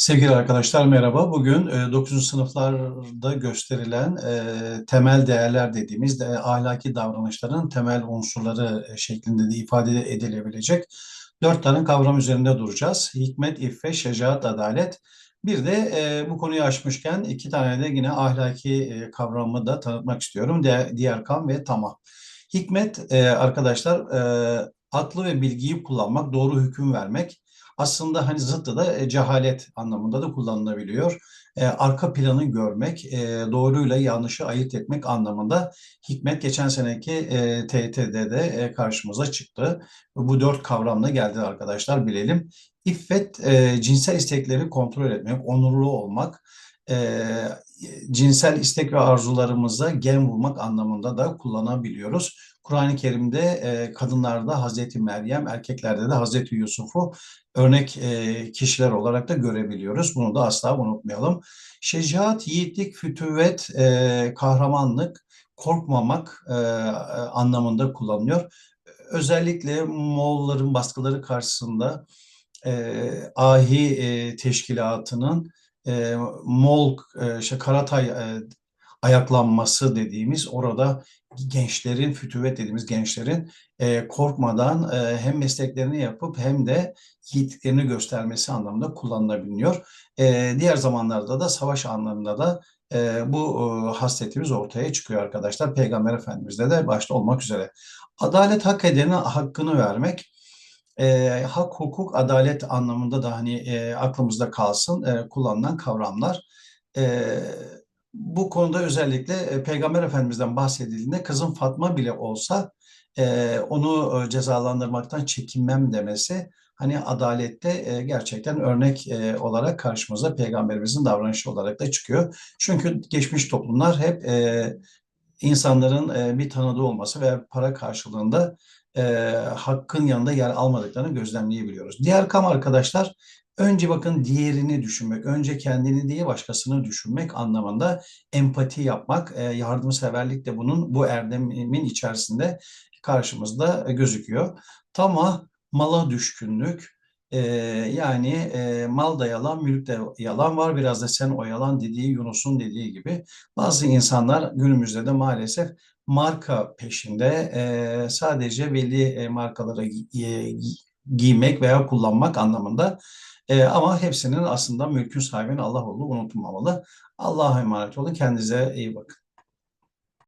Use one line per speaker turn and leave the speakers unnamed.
Sevgili arkadaşlar merhaba. Bugün e, 9. sınıflarda gösterilen e, temel değerler dediğimiz de ahlaki davranışların temel unsurları e, şeklinde de ifade edilebilecek dört tane kavram üzerinde duracağız. Hikmet, iffet, şecaat, adalet. Bir de e, bu konuyu açmışken iki tane de yine ahlaki e, kavramı da tanıtmak istiyorum. Diğer kam ve tamah. Hikmet e, arkadaşlar e, aklı ve bilgiyi kullanmak, doğru hüküm vermek aslında hani zıttı da e, cehalet anlamında da kullanılabiliyor. E, arka planı görmek, e, doğruyla yanlışı ayırt etmek anlamında hikmet geçen seneki e, TYT'de de e, karşımıza çıktı. Bu dört kavramla geldi arkadaşlar bilelim. İffet, e, cinsel istekleri kontrol etmek, onurlu olmak, e, cinsel istek ve arzularımıza gen vurmak anlamında da kullanabiliyoruz. Kur'an-ı Kerim'de e, kadınlarda Hazreti Meryem, erkeklerde de Hazreti Yusuf'u örnek e, kişiler olarak da görebiliyoruz. Bunu da asla unutmayalım. Şecaat, yiğitlik, fütüvvet, e, kahramanlık, korkmamak e, anlamında kullanılıyor. Özellikle Moğolların baskıları karşısında e, ahi e, teşkilatının e, Moğol, e, Karatay e, ayaklanması dediğimiz orada gençlerin, fütüvet dediğimiz gençlerin e, korkmadan e, hem mesleklerini yapıp hem de yiğitliklerini göstermesi anlamında kullanılabiliyor. E, diğer zamanlarda da savaş anlamında da e, bu e, hasletimiz ortaya çıkıyor arkadaşlar. Peygamber Efendimiz'de de başta olmak üzere. Adalet hak edene hakkını vermek, e, hak, hukuk, adalet anlamında da hani e, aklımızda kalsın e, kullanılan kavramlar. E, bu konuda özellikle e, Peygamber Efendimiz'den bahsedildiğinde kızım Fatma bile olsa e, onu e, cezalandırmaktan çekinmem demesi hani adalette gerçekten örnek olarak karşımıza Peygamberimizin davranışı olarak da çıkıyor. Çünkü geçmiş toplumlar hep insanların bir tanıdığı olması ve para karşılığında hakkın yanında yer almadıklarını gözlemleyebiliyoruz. Diğer kam arkadaşlar önce bakın diğerini düşünmek, önce kendini değil başkasını düşünmek anlamında empati yapmak, e, yardımseverlik de bunun bu erdemin içerisinde karşımızda gözüküyor. Tamah, mala düşkünlük, e, yani e, mal da yalan, mülk de yalan var. Biraz da sen o yalan dediği Yunus'un dediği gibi. Bazı insanlar günümüzde de maalesef marka peşinde sadece belli markaları e, giymek veya kullanmak anlamında. E, ama hepsinin aslında mülkün sahibinin Allah olduğu unutulmamalı. Allah'a emanet olun. Kendinize iyi bakın.